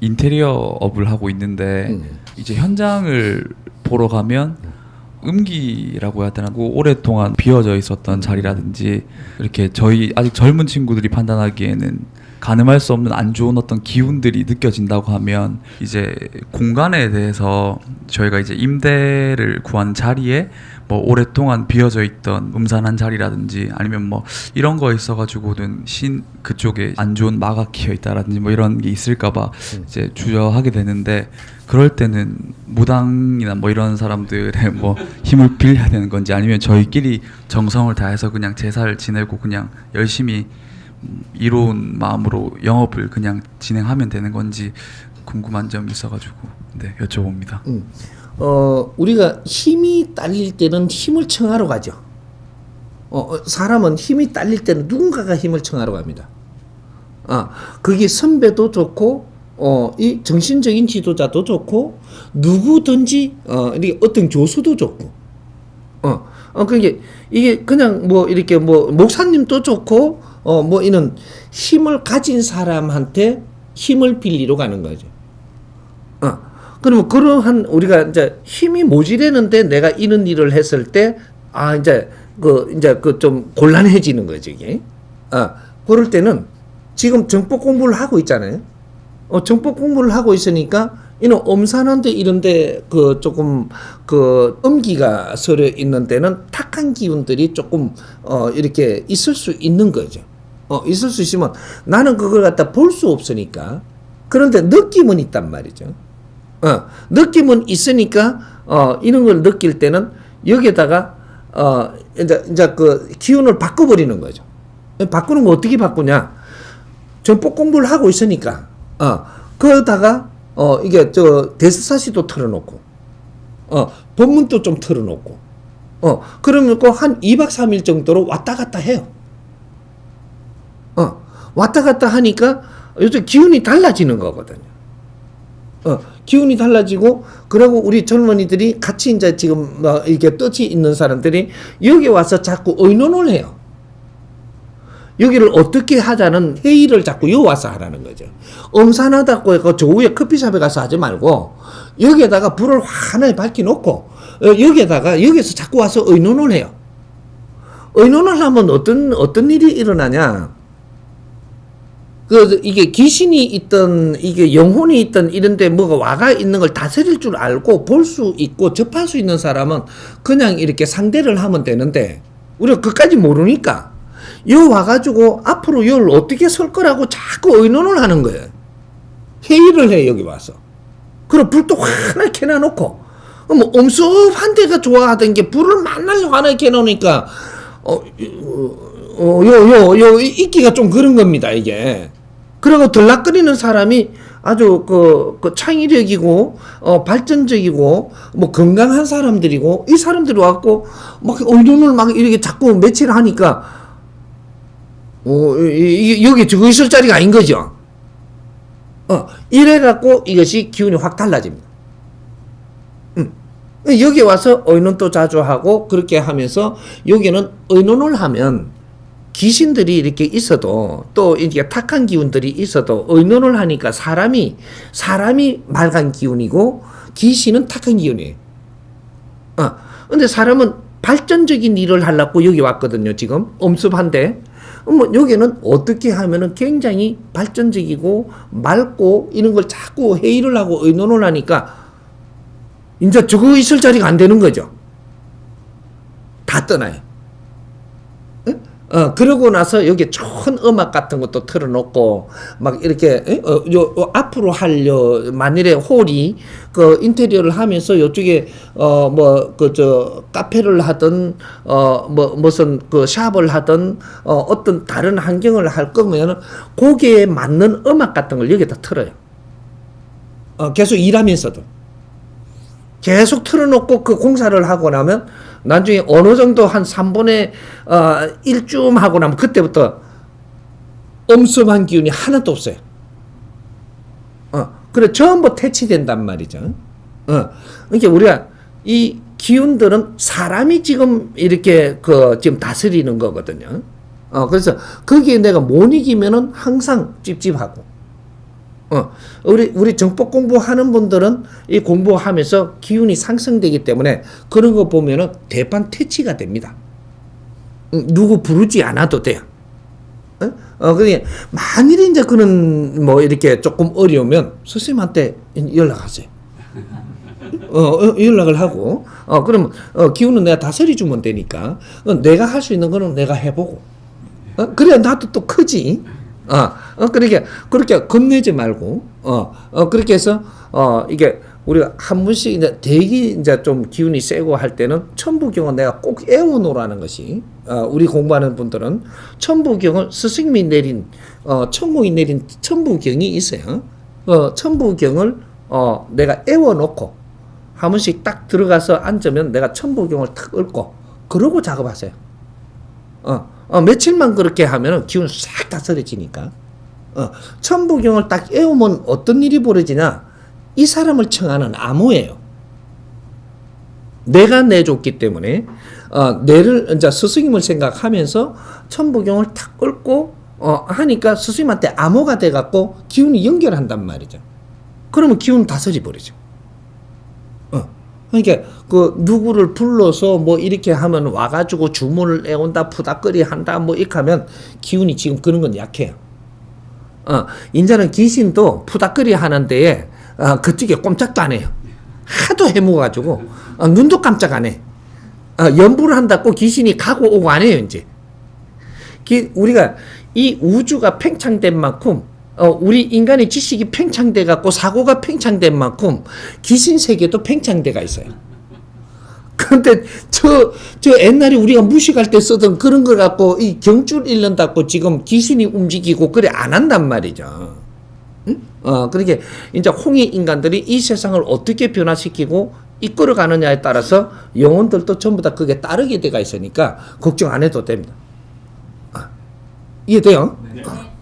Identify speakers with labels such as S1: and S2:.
S1: 인테리어 업을 하고 있는데
S2: 음.
S1: 이제 현장을 보러 가면 음기라고 해야 되나? 그 오랫동안 비어져 있었던 자리라든지 이렇게 저희 아직 젊은 친구들이 판단하기에는 가늠할 수 없는 안 좋은 어떤 기운들이 느껴진다고 하면 이제 공간에 대해서 저희가 이제 임대를 구한 자리에 뭐 오랫동안 비어져 있던 음산한 자리라든지 아니면 뭐 이런 거 있어가지고는 신 그쪽에 안 좋은 마가 키어 있다라든지 뭐 이런 게 있을까봐 이제 주저하게 되는데 그럴 때는 무당이나 뭐 이런 사람들의 뭐 힘을 빌려야 되는 건지 아니면 저희끼리 정성을 다해서 그냥 제사를 지내고 그냥 열심히 음, 이로운 마음으로 영업을 그냥 진행하면 되는 건지 궁금한 점이 있어가지고 네 여쭤봅니다.
S2: 음. 어, 우리가 힘이 딸릴 때는 힘을 청하러 가죠. 어, 어, 사람은 힘이 딸릴 때는 누군가가 힘을 청하러 갑니다. 아, 그게 선배도 좋고, 어, 이 정신적인 지도자도 좋고, 누구든지, 어, 이렇게 어떤 교수도 좋고, 어, 어, 그게, 이게 그냥 뭐, 이렇게 뭐, 목사님도 좋고, 어, 뭐, 이런 힘을 가진 사람한테 힘을 빌리러 가는 거죠. 어, 그러면 그러한 우리가 이제 힘이 모자라는데 내가 이런 일을 했을 때, 아, 이제, 그, 이제 그 좀 곤란해지는 거지, 이게. 아, 그럴 때는 지금 정법 공부를 하고 있잖아요. 어, 정법 공부를 하고 있으니까, 이는 엄산한데 이런데 그 조금 그 음기가 서려 있는 데는 탁한 기운들이 조금 어 이렇게 있을 수 있는 거죠. 어 있을 수 있으면 나는 그걸 갖다 볼 수 없으니까 그런데 느낌은 있단 말이죠. 어 느낌은 있으니까 어 이런 걸 느낄 때는 여기에다가 어 이제 이제 그 기운을 바꿔 버리는 거죠. 바꾸는 거 어떻게 바꾸냐? 전법 공부를 하고 있으니까 어 그러다가 어 이게 저 대스사시도 틀어놓고 어 법문도 좀 틀어놓고 어 그러면 꼭한 2박 3일 정도로 왔다 갔다 해요. 어 왔다 갔다 하니까 요즘 기운이 달라지는 거거든요. 어 기운이 달라지고 그리고 우리 젊은이들이 같이 이제 지금 뭐 이렇게 뜻이 있는 사람들이 여기 와서 자꾸 의논을 해요. 여기를 어떻게 하자는 회의를 자꾸 여 와서 하라는 거죠. 엄산하다고 해서 저 위에 커피숍에 가서 하지 말고 여기에다가 불을 환하게 밝혀놓고 어, 여기에다가 여기서 자꾸 와서 의논을 해요. 의논을 하면 어떤 어떤 일이 일어나냐? 그 이게 귀신이 있던 이게 영혼이 있던 이런데 뭐가 와가 있는 걸 다스릴 줄 알고 볼 수 있고 접할 수 있는 사람은 그냥 이렇게 상대를 하면 되는데 우리가 그까지 모르니까 요 와가지고 앞으로 요를 어떻게 설 거라고 자꾸 의논을 하는 거예요. 회의를 해 여기 와서. 그럼 불도 하나 켜놔놓고 뭐 엄습한 데가 좋아하던 게 불을 만나려고 하나 켜놓으니까 어요요요 있기가 좀 그런 겁니다 이게. 그리고 들락거리는 사람이 아주 그, 그 창의력이고 어 발전적이고 뭐 건강한 사람들이고 이 사람들이 와갖고 막 의논을 막 이렇게 자꾸 며칠 하니까 어, 여기 저거 있을 자리가 아닌 거죠. 어, 이래갖고 이것이 기운이 확 달라집니다. 음. 여기 와서 의논도 자주 하고 그렇게 하면서 여기는 의논을 하면 귀신들이 이렇게 있어도 또 이렇게 탁한 기운들이 있어도 의논을 하니까 사람이 사람이 맑은 기운이고 귀신은 탁한 기운이에요. 어, 근데 사람은 발전적인 일을 하려고 여기 왔거든요, 지금. 엄습한데. 뭐 여기는 어떻게 하면은 굉장히 발전적이고 맑고 이런 걸 자꾸 회의를 하고 의논을 하니까 이제 저거 있을 자리가 안 되는 거죠. 다 떠나요. 응? 어, 그러고 나서 여기 좋은 음악 같은 것도 틀어놓고, 막 이렇게, 에? 어, 요, 요 앞으로 할려, 만일에 홀이, 그 인테리어를 하면서 요쪽에, 어, 뭐, 그, 저, 카페를 하든, 어, 뭐, 무슨 그 샵을 하든, 어, 어떤 다른 환경을 할 거면은, 거기에 맞는 음악 같은 걸 여기다 틀어요. 어, 계속 일하면서도. 계속 틀어놓고 그 공사를 하고 나면 나중에 어느 정도 한 3분의 어, 1쯤 하고 나면 그때부터 엄습한 기운이 하나도 없어요. 어, 그래 전부 퇴치된단 말이죠. 어, 그러니까 우리가 이 기운들은 사람이 지금 이렇게 그 지금 다스리는 거거든요. 어, 그래서 거기에 내가 못 이기면은 항상 찝찝하고, 어, 우리 우리 정법 공부하는 분들은 이 공부하면서 기운이 상승되기 때문에 그런 거 보면은 대판 퇴치가 됩니다. 음, 누구 부르지 않아도 돼요. 어, 어 그게 만일 이제 그런 뭐 이렇게 조금 어려우면 선생님한테 연락하세요. 어, 어, 연락을 하고 어 그러면 어 기운은 내가 다스려 주면 되니까 어, 내가 할 수 있는 거는 내가 해보고 어, 그래야 나도 또 크지. 어, 어, 그렇게, 그렇게 겁내지 말고, 어, 어, 그렇게 해서, 어, 이게, 우리가 한 번씩 이제 대기 이제 좀 기운이 세고 할 때는 천부경은 내가 꼭 애워놓으라는 것이, 어, 우리 공부하는 분들은 천부경을 스승님이 내린, 어, 천공이 내린 천부경이 있어요. 어, 천부경을, 어, 내가 애워놓고, 한 번씩 딱 들어가서 앉으면 내가 천부경을 탁 읊고, 그러고 작업하세요. 어, 어, 며칠만 그렇게 하면은 기운 싹 다스려지니까. 어, 천부경을 딱 애우면 어떤 일이 벌어지냐? 이 사람을 청하는 암호예요. 내가 내줬기 때문에 어, 내를 이제 스승님을 생각하면서 천부경을 탁 읊고 어, 하니까 스승님한테 암호가 돼갖고 기운이 연결한단 말이죠. 그러면 기운 다스려 버리죠. 어. 그러니까 그 누구를 불러서 뭐 이렇게 하면 와가지고 주문을 애운다 푸닥거리 한다 뭐 이렇게 하면 기운이 지금 그런 건 약해요. 어, 인자는 귀신도 푸닥거리 하는 데에 어, 그쪽에 꼼짝도 안 해요. 하도 해먹어가지고 어, 눈도 깜짝 안 해. 어, 연부를 한다고 귀신이 가고 오고 안 해요 이제. 기, 우리가 이 우주가 팽창된 만큼 어, 우리 인간의 지식이 팽창돼 갖고 사고가 팽창된 만큼 귀신 세계도 팽창돼가 있어요. 그런데 저, 저 옛날에 우리가 무식할 때 쓰던 그런 걸 갖고 이 경줄 잃는다고 지금 귀신이 움직이고 그래 안 한단 말이죠. 응? 어, 그러게 이제 홍의 인간들이 이 세상을 어떻게 변화시키고 이끌어 가느냐에 따라서 영혼들도 전부 다 그게 따르게 돼가 있으니까 걱정 안 해도 됩니다. 아, 이해돼요? 어.